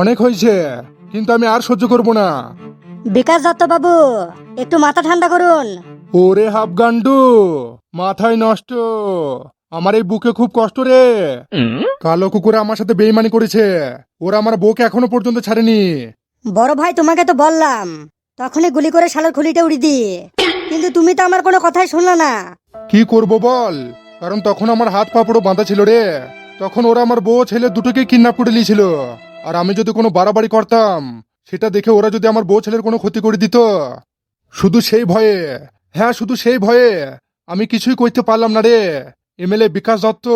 অনেক হয়েছে কিন্তু আমি আর সহ্য করব না। বিকাশ দত্ত বাবু একটু মাথা ঠান্ডা করুন। ওরে হাফগান্ডু মাথায় নষ্ট। আমার এই বুকে খুব কষ্ট রে। কালো কুকুর আমার সাথে বেইমানি করেছে। ওরা আমার বউকে এখনও পর্যন্ত ছাড়েনি। বড় ভাই তোমাকে তো বললাম তখনই গুলি করে শালের খুলিটা উড়ি দি কিন্তু তুমি তো আমার কোনো কথাই শুনলে না। কি করব বল? কারণ তখন আমার হাত পা পুরো বাঁধা ছিল রে। তখন ওরা আমার বউ ছেলে দুটোকে কিডন্যাপ করে নিয়েছিল। আর আমি যদি কোনো বাড়াবাড়ি করতাম, সেটা দেখে ওরা যদি আমার বউ ছেলের কোনো ক্ষতি করে দিত। শুধু সেই ভয়ে। হ্যাঁ শুধু সেই ভয়ে। আমি কিছুই করতে পারলাম না রে। এমএলএ বিকাশ দত্ত,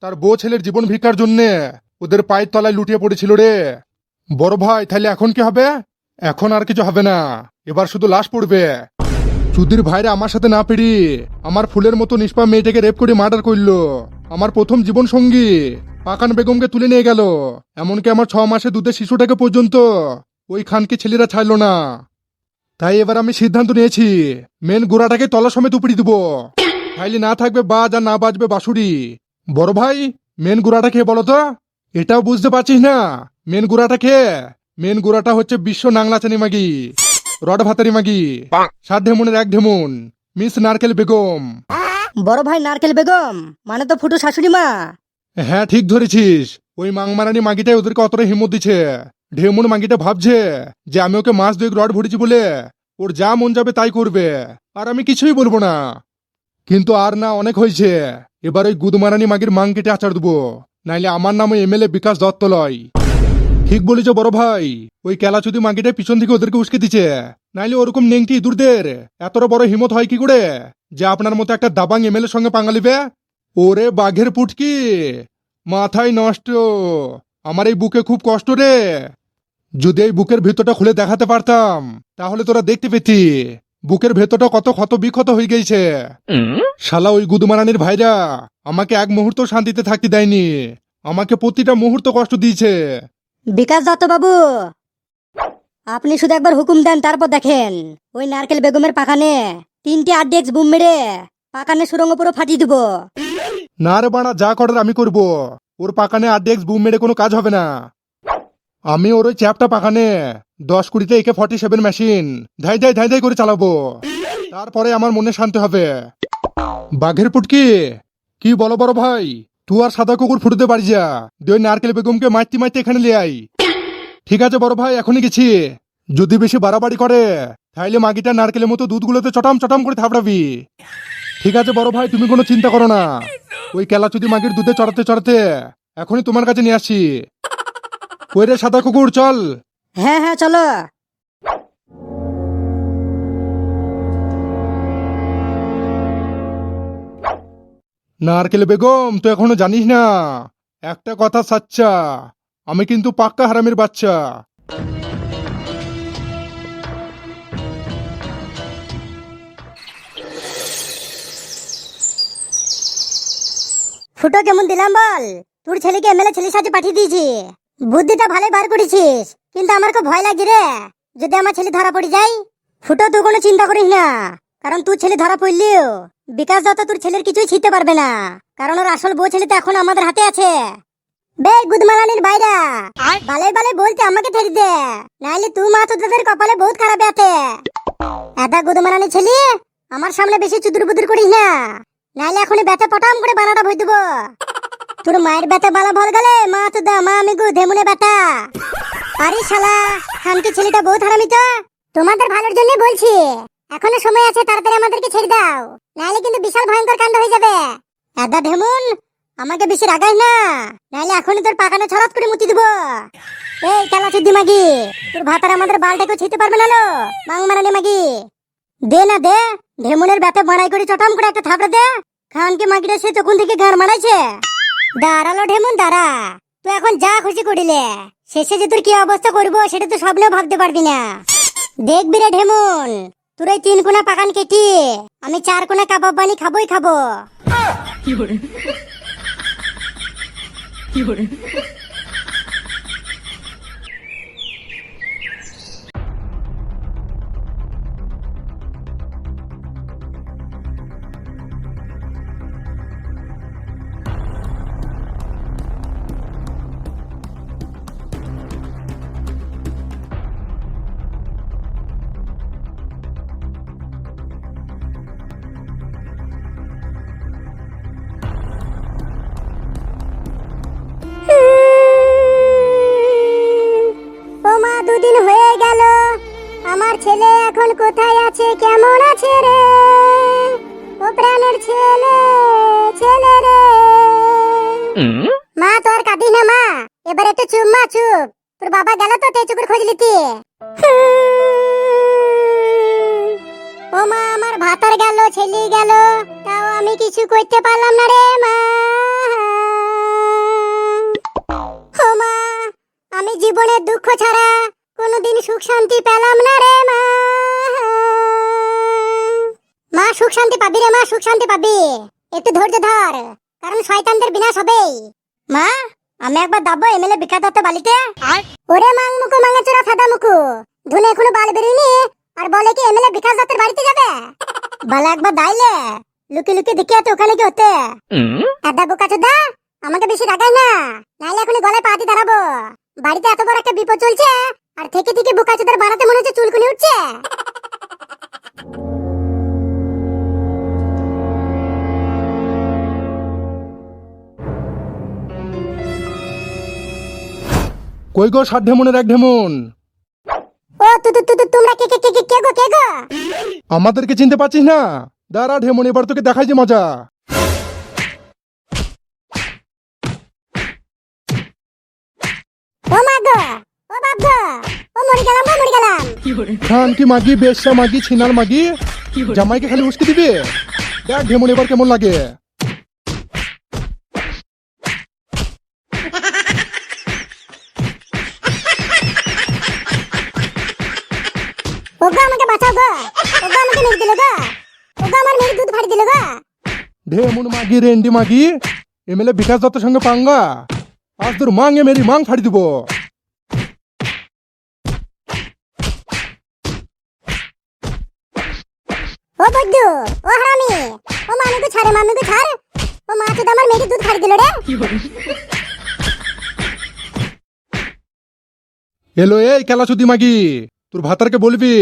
তার বউ ছেলের জীবন ভিক্ষার জন্যে ওদের পায়ের তলায় লুটিয়ে পড়েছিল রে। বড় ভাই, তাহলে এখন কি হবে? এখন আর কিছু হবে না। এবার শুধু লাশ পড়বে। চুদির ভাইরা আমার সাথে না পেরি আমার ফুলের মতো নিষ্পা মেয়েটাকে রেপ করে মার্ডার করল। আমার প্রথম জীবন সঙ্গী। পাকান বেগমকে তুলে নিয়ে গেল। এমনকি আমার ছ মাসে দুধের শিশুটাকে পর্যন্ত ওই খানকে ছেলেরা ছাড়লো না। তাই এবার আমি সিদ্ধান্ত নিয়েছি মেন গোড়াটাকে তলা সমেত উপড়ি দেবো। তাইলে না থাকবে বাজ আর না বাজবে বাসুরি বড় ভাই মেন গোড়াটা খেয়ে বলো তো। এটাও বুঝতে পারছিস না? মেন গোড়াটা খেয়ে মেন গোড়াটা হচ্ছে বিশ্ব নাংলা মাগি রড ভাতারি মাগি। সাত ঢেমুনের এক ঢেমুন মিস নারকেল বেগম। বড় ভাই নারকেল বেগম মানে তো ফুটু শাশুড়ি মা। হ্যাঁ ঠিক ধরেছিস। ওই মাংমারানি মাগিটাই ওদেরকে অতটা হিম্মত দিচ্ছে। ঢেমুন মাগিটা ভাবছে যে আমি ওকে মাছ দুয়েক রড ভরেছি বলে ওর যা মন যাবে তাই করবে। আর আমি কিছুই বলব না। কিন্তু আর না অনেক হয়েছে। এবার ওই গুদমারানি মাগির মাং কেটে আচার দেবো। নাইলে আমার নামে এমএলএ বিকাশ দত্ত লয় ঠিক বলেছ বড় ভাই। ওই কেলাচুদি মাগিটা পিছন থেকে ওদেরকে উস্কে দিচ্ছে নাইলে ওরকম নেংটি ইঁদুরদের। এতটা বড় হিমত হয় কি করে? যে আপনার মতো একটা দাবাং এমএলএর সঙ্গে পাঙ্গালিবে ওরে বাঘের পুটকি! মাথায় নষ্ট। আমার এই বুকে খুব কষ্ট রে। যদি এই বুকের ভেতরটা খুলে দেখাতে পারতাম তাহলে তোরা দেখতে পেতি। বুকের ভেতরটা কত ক্ষত বিক্ষত হয়ে গেছে শালা ওই গুদমারানির ভাইরা আমাকে এক মুহূর্ত শান্তিতে থাকতে দেয়নি। আমাকে প্রতিটা মুহূর্ত কষ্ট দিয়েছে। বিকাশ দত্ত বাবু। আপনি শুধু একবার হুকুম দেন, তারপর দেখেন। ওই নারকেল বেগমের পাখানে তিনটে আরডিএক্স বুম মেরে পাকানে সুরঙ্গ পুরো ফাটিয়ে দিব। না রে বাড়া, যা করার আমি করব। ওর পাকানে আর ডেক্স বুম মেরে কোনো কাজ হবে না। আমি ওর ওই চ্যাপটা পাকানে দশ কুড়িতে একে ফর্টি সেভেন মেশিন ধাই ধাই ধাই ধাই করে চালাবো। তারপরে আমার মনে শান্তি হবে। বাঘের পুটকি, কি বলো বড় ভাই? তুই আর সাদা কুকুর ফুটতে পারি যা। দিয়ে ওই নারকেল বেগমকে মারতে মারতে এখানে লিয়ে আই ঠিক আছে, বড় ভাই, এখনই গেছি। যদি বেশি বাড়াবাড়ি করে, তাইলে মাগিটা নারকেলের মতো দুধগুলোতে চটাম চটাম করে থাপড়াবি। ঠিক আছে, বড় ভাই, তুমি কোনো চিন্তা করো না। ওই কেলাচুদি মাগির দুধে চড়াতে চড়াতে, এখনই তোমার কাছে নিয়ে আসছি ওই রে সাদা কুকুর, চল। হ্যাঁ হ্যাঁ চলো। নারকেল বেগম, তুই এখনও জানিস না? একটা কথা সাচ্চা, আমি কিন্তু পাক্কা হারামির বাচ্চা। ফুটো, কেমন দিলাম বল? তোর ছেলেকে এমএলএ ছেলের সাথে পাঠিয়ে দিয়েছি। বুদ্ধিটা ভালোই বার করেছিস, কিন্তু আমার খুব ভয় লাগছে রে। যদি আমার ছেলে ধরা পড়ে যায়, ফুটো, তুই কোনো চিন্তা করিস না। কারণ তোর ছেলে ধরা পড়লেও বিকাশ দত্ত তোর ছেলের কিছুই ছিঁড়তে পারবে না। কারণ ওর আসল বউ ছেলে তো এখন আমাদের হাতে আছে। বে গুদমালানির বাইরা। বালে বালে বলতে আমাকে ছেড়ে দে। নাইলে তুই মা তোদের কপালে বহুত খারাপ আছে। এটা গুদমালানি ছেলে আমার সামনে বেশি চুদুর বুদুর করিস না। নাইলে এখনই ব্যথা পটাম করে বানাটা ভই দেবো। তোর মায়ের ব্যথা বালা ভল গেলে মা তো দা মা আমি গু ধেমুনে ব্যথা। আরে শালা খানকে ছেলেটা বহুত হারামি তো তোমাদের ভালোর জন্য বলছি। এখনও সময় আছে, তাড়াতাড়ি আমাদেরকে ছেড়ে দাও। নাহলে কিন্তু বিশাল ভয়ঙ্কর কাণ্ড হয়ে যাবে। এদা ঢেমুন আমাকে বেশি রাগাই না। নাইলে এখনই তোর পাকানো ছড়াত করে মুতি দেবো। এই খেলা চুদ্দি মাগি, তোর ভাতার আমাদের বালটাকে ছিতে পারবে না লো। মাং মারানি মাগি। দে না দে ঢেমুনের ব্যথা মারাই করে চটাম করে একটা থাপড়া দে। খানকে মাগিটা সে তখন থেকে ঘর মারাইছে। দাঁড়াল ঢেমুন, দাঁড়া। তুই এখন যা খুশি করিলে। শেষে যে তোর কি অবস্থা করব, সেটা তো স্বপ্নেও ভাবতে পারবি না। দেখবি রে ঢেমুন। তোর তিন কোনা পাকান কেটি। আমি চার কোনা কাবাব বানি খাবই খাব। ছেলে এখন কোথায় আছে? কেমন আছে রে? ও প্রাণের ছেলে ছেলে রে। মা তোর কাঁদিস না মা। এবার একটু চুপ মা চুপ। তোর বাবা গেল তো তেচুকুর খোঁজ নিতে। ও মা আমার ভাতার গেল ছেলে গেল। তাও আমি কিছু করতে পারলাম না রে মা। ও মা আমি জীবনের দুঃখ ছাড়া সুখ শান্তি পেলাম না রে মা। মা সুখ শান্তি পাবি রে মা সুখ শান্তি পাবি। একটু ধৈর্য ধর কারণ শয়তানদের বিনাশ হবেই। মা আমি একবার দাবো এমএলএ বিখ্যাত দত্ত বালিতে? ওরে মাং মুকু মাঙ্গা চোরা ফাদা মুকু। ধুনে এখনও বাল বেরোয়নি আর বলে কি এমএলএ বিকাশ দত্তের বাড়িতে যাবে? বালা একবার দাইলে লুকি লুকি দেখি তো ওখানে কি হতে? দাদা বোকা চোদা আমাকে বেশি রাগাই না নাইলে এখনই গলায় পাতি দাঁড়াবো। বাড়িতে এত বড় একটা বিপদ চলছে আর থেকে থেকে বোকা চোদার বাড়াতে মনে হচ্ছে চুলকুনি উঠছে। কই গো ষাট ঢেমনের এক ঢেমন? ও তু তু তু তোমরা কে কে কে কে কে গো কে গো? আমাদেরকে চিনতে পারছিস না? দাঁড়া ঢেমন এবার তোকে দেখাই যে মজা। ও মা গো ও বাপ গো। মরে গেলাম মরে গেলাম। খান কি মাগি বেশা মাগি ছিনার মাগি? জামাইকে খালি উস্কে দিবি? দেখ এবার কেমন লাগে। আমাকে বাঁচাও গো। আমাকে মেরে দিল গো। আমার মেয়ে দুধ ফাড়ি দিল গো। ঢেমন মাগি রেন্ডি মাগি এমএলএ বিকাশ দত্তের সঙ্গে পাঙ্গা। আজ তোর মাঙে মেরি মাং ফাড়ি দিব। ও বৈদ্যু ও হারামি। ও মামিকে ছাড়ে মামিকে ছাড়। ও মা তো আমার মেয়েকে দুধ ফাড়ি দিল রে। এলো এই কেলাচুদি মাগি, তোর ভাতারকে বলবি,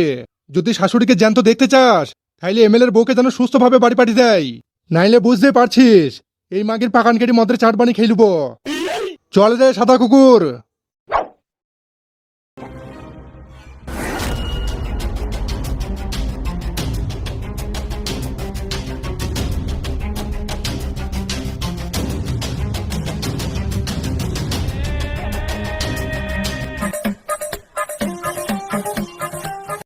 যদি শাশুড়িকে জ্যান্ত দেখতে চাস, তাইলে এমএলএর বউকে যেন সুস্থভাবে বাড়ি পাঠিয়ে দেয়। নাইলে বুঝতে পারছিস, এই মাগির পাকান কেটে মদের চাট বানি খেয়ে চল রে সাদা কুকুর।